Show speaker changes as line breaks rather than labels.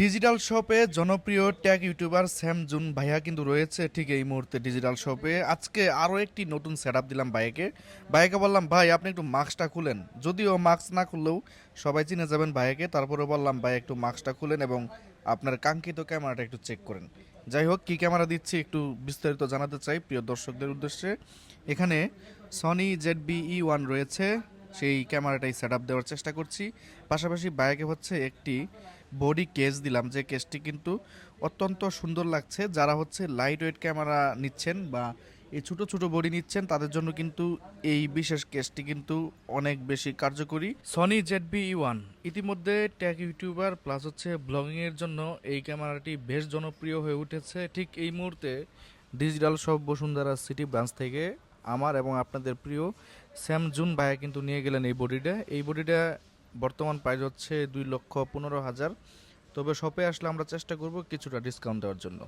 Digital শপে জনপ্রিয় tag YouTuber Sam June ভাইয়া কিন্তু রয়েছে ঠিক এই মুহূর্তে ডিজিটাল শপে। আজকে আরও একটি নতুন সেট দিলাম ভাইয়াকে। ভাইয়াকে বললাম, ভাই, আপনি একটু মাস্কটা খুলেন। যদিও মাস্ক না খুললেও সবাই চিনে যাবেন ভাইয়াকে। তারপরে বললাম ভাই একটু মাস্কটা খুলেন এবং আপনার কাঙ্ক্ষিত ক্যামেরাটা একটু চেক করেন। যাই হোক, কী ক্যামেরা দিচ্ছি একটু বিস্তারিত জানাতে চাই প্রিয় দর্শকদের উদ্দেশ্যে। এখানে সনি জেড ই ওয়ান রয়েছে। সেই ক্যামেরাটাই সেট দেওয়ার চেষ্টা করছি। পাশাপাশি বাইকে হচ্ছে একটি বডি কেস দিলাম। যে কেসটি কিন্তু অত্যন্ত সুন্দর লাগছে। যারা হচ্ছে লাইট ওয়েট ক্যামেরা নিচ্ছেন বা এই ছোটো ছোটো বডি নিচ্ছেন, তাদের জন্য কিন্তু এই বিশেষ কেসটি কিন্তু অনেক বেশি কার্যকরী। সনি জেড বি ওয়ান ইতিমধ্যে ট্যাগ ইউটিউবার প্লাস হচ্ছে ব্লগিংয়ের জন্য এই ক্যামেরাটি বেশ জনপ্রিয় হয়ে উঠেছে। ঠিক এই মুহূর্তে ডিজিটাল সব বসুন্ধরা সিটি ব্রাঞ্চ থেকে আমার এবং আপনাদের প্রিয় স্যাম জুন ভাইয়া কিন্তু নিয়ে গেলেন এই বডিটা এই বডিটা বর্তমান প্রাইস হচ্ছে দুই লক্ষ পনেরো হাজার। তবে শপে আসলে আমরা চেষ্টা করব কিছুটা ডিসকাউন্ট দেওয়ার জন্য।